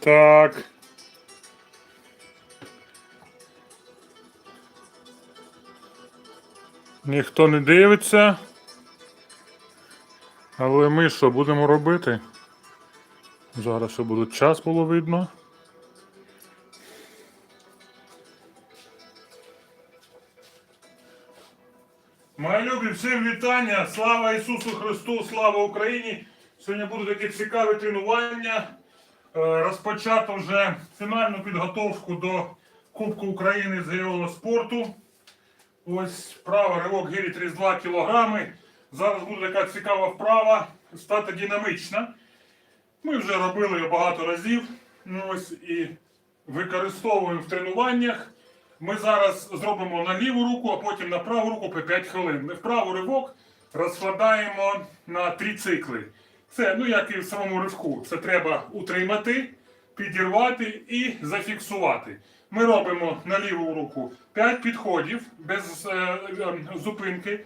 Так. Ніхто не дивиться. Але ми що будемо робити? Зараз ще буде час було видно. Мої любі, всім вітання! Слава Ісусу Христу, слава Україні! Сьогодні будуть такі цікаві тренування. Е, Розпочато вже фінальну підготовку до Кубку України з гірського спорту. Ось вправа ривок гирі 32 кг. Зараз буде така цікава вправа, стати динамична. Ми вже робили її багато разів. Ну, ось і використовуємо в тренуваннях. Ми зараз зробимо на ліву руку, а потім на праву руку по 5 хвилин. Ми вправу ривок розкладаємо на 3 цикли. Це, ну як і в самому ривку, це треба утримати, підірвати і зафіксувати. Ми робимо на ліву руку 5 підходів без е, е, зупинки.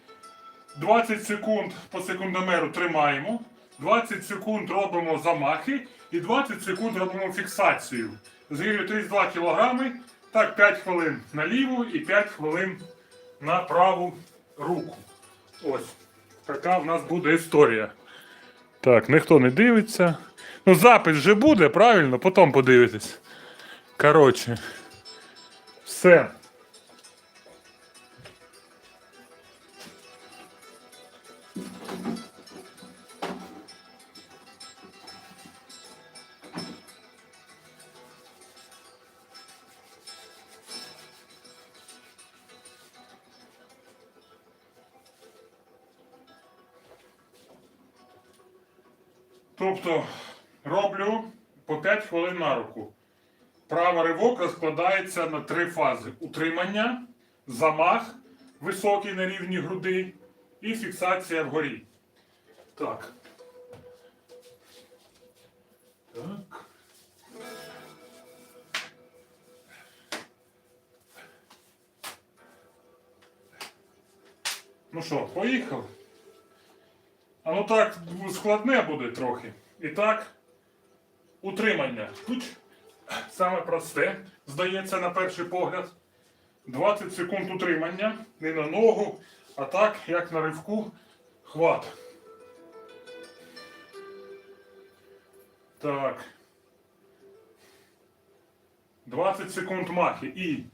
20 секунд по секундомеру тримаємо, 20 секунд робимо замахи і 20 секунд робимо фіксацію. З гирю 32 кг, так 5 хвилин на ліву і 5 хвилин на праву руку. Ось така в нас буде історія. Так, ніхто не дивиться. Ну, запис вже буде, правильно? Потім подивитесь. Коротше, все. Тобто роблю по 5 хвилин на руку. Правий ривок розкладається на три фази: утримання, замах високий на рівні груди і фіксація вгорі. Так. Так. Ну що, поїхали? А ну так складне буде трохи. І так, утримання. Тут саме просте, здається, на перший погляд. 20 секунд утримання. Не на ногу, а так, як на ривку, хват. Так. 20 секунд махи і.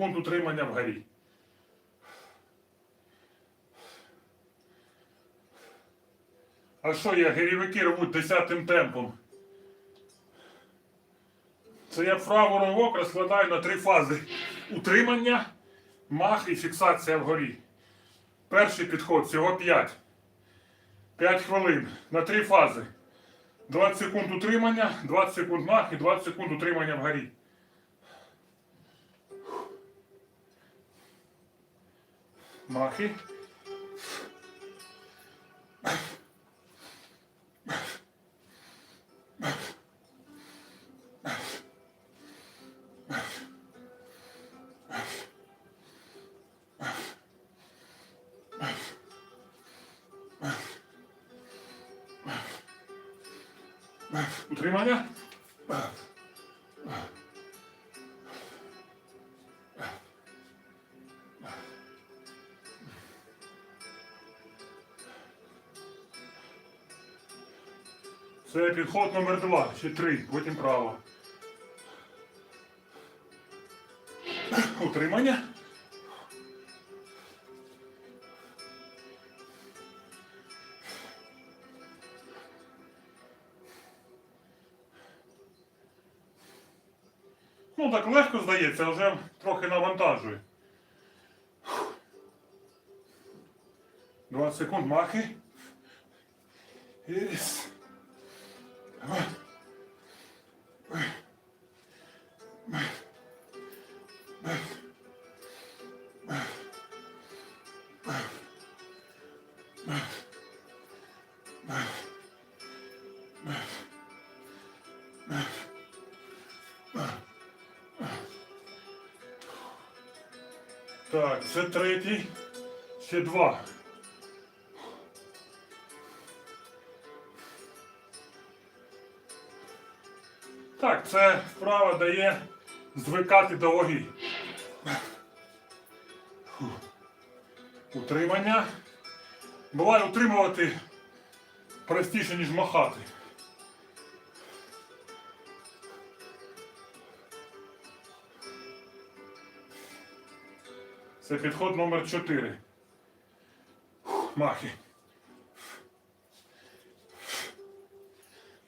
Секунд утримання вгорі. А що я гирівики рвуть десятим темпом? Це я праву ривок розкладаю на три фази. Утримання, мах і фіксація вгорі. Перший підход всього 5. 5 хвилин на три фази. 20 секунд утримання, 20 секунд мах і 20 секунд утримання вгорі. Махи. Утримання. Це підход номер два, ще три, потім право. Утримання. Ну так легко здається, вже трохи навантажує. 20 секунд махи. Єс. Так, це третій, ще два. Так, це вправа дає звикати до ваги. Утримання. Буває утримувати простіше, ніж махати. Це підход номер 4. Махи.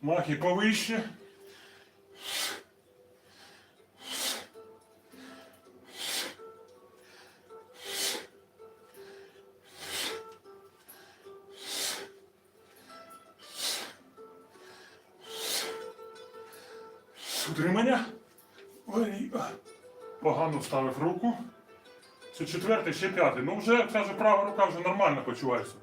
Махи повище. Ой, погано вставив руку. Це четвертий, ще п'ятий. Ну вже вже права рука вже нормально почувається.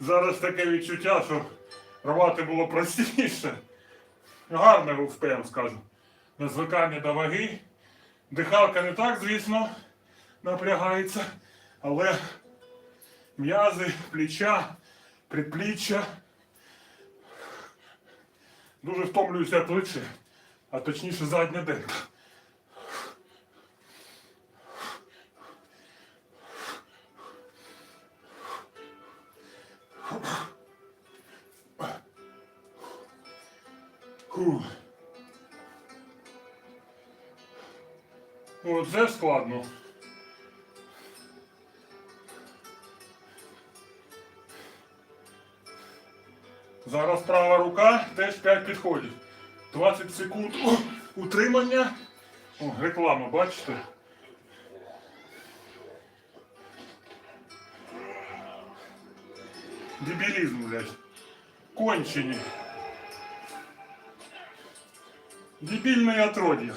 Зараз таке відчуття, що рвати було простіше. Гарне ВПМ, скажу. На звикання до ваги. Дихалка не так, звісно, напрягається, але м'язи, плеча, предпліччя. Дуже втомлююся плече, а точніше задня денка. Фух. О, це складно. Зараз права рука, теж 5 підходів. 20 секунд утримання. О, реклама, бачите? Дебілізм, блядь. Кончені. Дебільне отродье.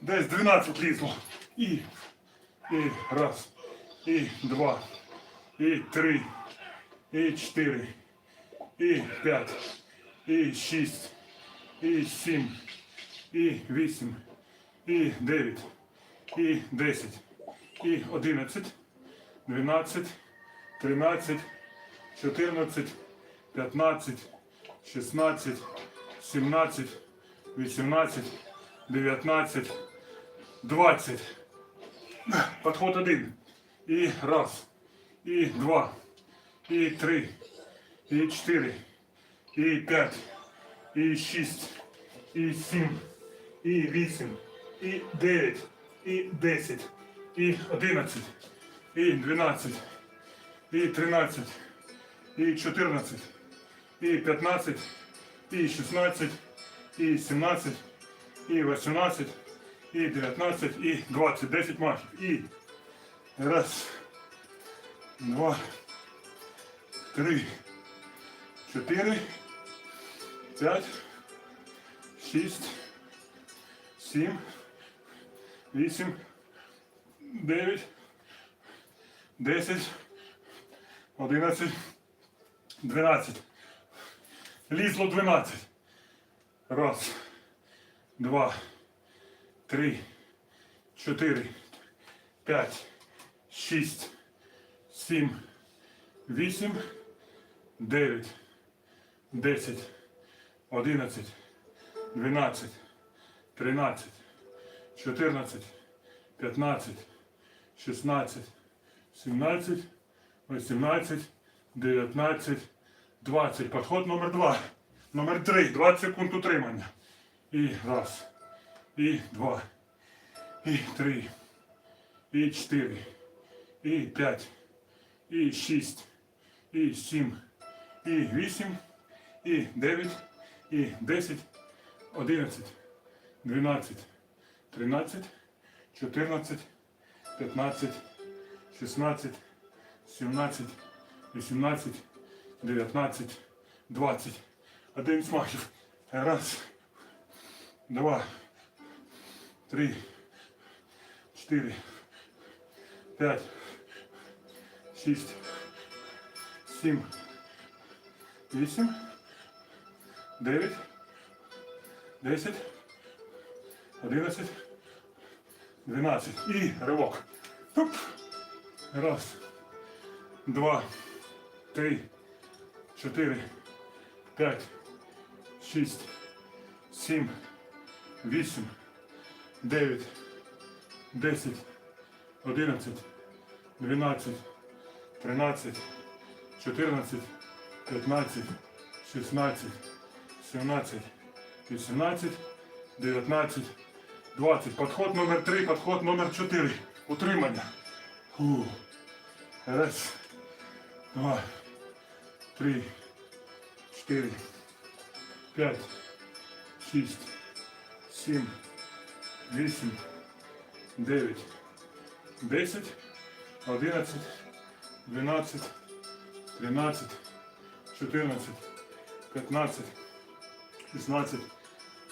Десь 12 лізло. І, і раз, і два, і три, І чотири, і п'ять, і шість, і сім, і вісім, і дев'ять, і десять, і одинадцять, дванадцять, тринадцять, чотирнадцять, п'ятнадцять, шістнадцять, сімнадцять, вісімнадцять, дев'ятнадцять, двадцять. Подход один. І раз, і два, і три, і чотири, і п'ять, і шість, і сім, і вісім, і дев'ять, і десять, і одинадцять, і дванадцять, і тринадцять, і чотирнадцять, і п'ятнадцять, і шістнадцять, і сімнадцять, і вісімнадцять, і дев'ятнадцять, і двадцять. Десять матчів. І раз, два, три, чотири, п'ять, шість, сім, вісім, дев'ять, десять, одинадцять, дванадцять. Лізло дванадцять. Раз, два, три, чотири, п'ять, шість, сім, вісім, дев'ять, десять, одинадцять, дванадцять, тринадцять, чотирнадцять, п'ятнадцять, шістнадцять, сімнадцять, вісімнадцять, дев'ятнадцять, двадцять. Подход номер два. Номер три. 20 секунд утримання. І раз. І два. І три. І чотири. І п'ять. І шість. І сім. І вісім. І і 9, і 10, 11, 12, 13, 14, 15, 16, 17, 18, 19, 20. Один смахів. Раз, два, три, чотири, п'ять, шість, сім, вісім, дев'ять, десять, одинадцять, дванадцять. І ривок. Туп. Раз, два, три, чотири, п'ять, шість, сім, вісім, дев'ять, десять, одинадцять, дванадцять, тринадцять, чотирнадцять, п'ятнадцять, шістнадцять, сімнадцять, вісімнадцять, дев'ятнадцять, двадцять. Подход номер три, подход номер чотири. Утримання. Фу. Раз, два, три, чотири, п'ять, шість, сім, вісім, дев'ять, десять, одинадцять, дванадцять, тринадцять, чотирнадцять, п'ятнадцять, шістнадцять,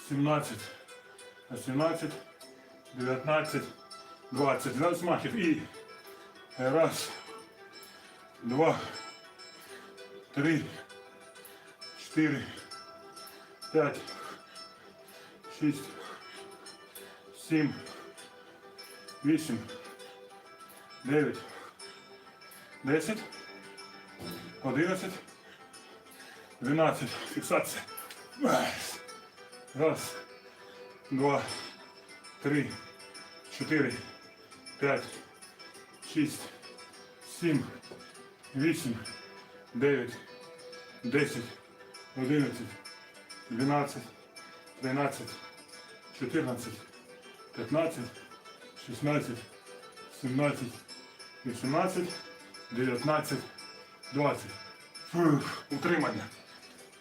сімнадцять, вісімнадцять, дев'ятнадцять, двадцять. Двадцять махів. І раз, два, три, чотири, п'ять, шість, сім, вісім, дев'ять, десять, одинадцять, дванадцять. Фіксація. Раз, два, три, чотири, п'ять, шість, сім, вісім, дев'ять, десять, одинадцять, дванадцять, тринадцять, чотирнадцять, п'ятнадцять, шістнадцять, сімнадцять, вісімнадцять, дев'ятнадцять, двадцять. Утримання.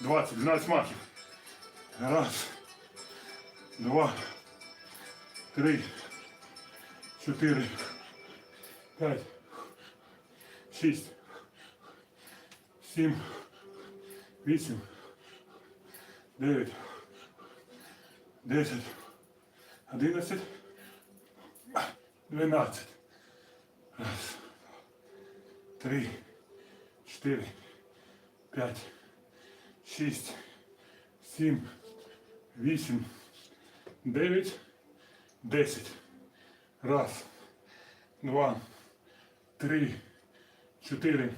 двадцять, дванадцять махів. Раз, два, три, чотири, п'ять, шість, сім, вісім, дев'ять, десять, одинадцять, дванадцять. Раз, три, чотири, п'ять, шість, сім, вісім, дев'ять, десять. Раз, два, три, чотири,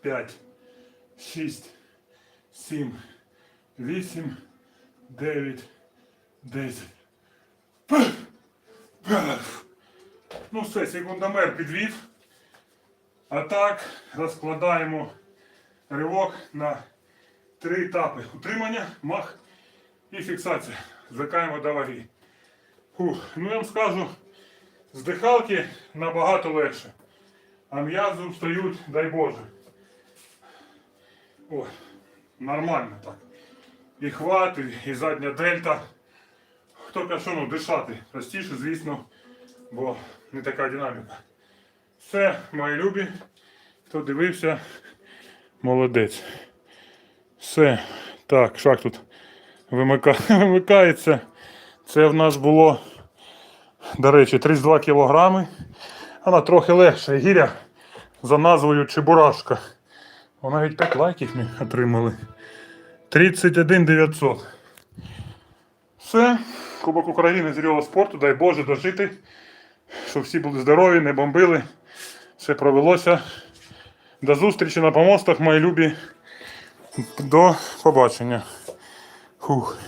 п'ять, шість, сім, вісім, дев'ять, десять. Ну все, секундомер підвів. А так розкладаємо ривок на три етапи. Утримання, мах і фіксація. Звикаємо до ваги. Фух, ну я вам скажу, з дихалки набагато легше. А м'язи встають, дай Боже. О, нормально так. І хват, і, задня дельта. Тільки що ну, дишати простіше, звісно, бо не така динаміка. Все, мої любі. Хто дивився, молодець. Все. Так, шаг тут вимика... вимикається. Це в нас було, до речі, 32 кілограми. Вона трохи легша. Гіря за назвою Чебурашка. Вона навіть 5 лайків ми отримали. 31 900. Все. Кубок України з рівного спорту. Дай Боже дожити. Щоб всі були здорові, не бомбили. Все провелося. До зустрічі на помостах, мої любі. До побачення. Фух.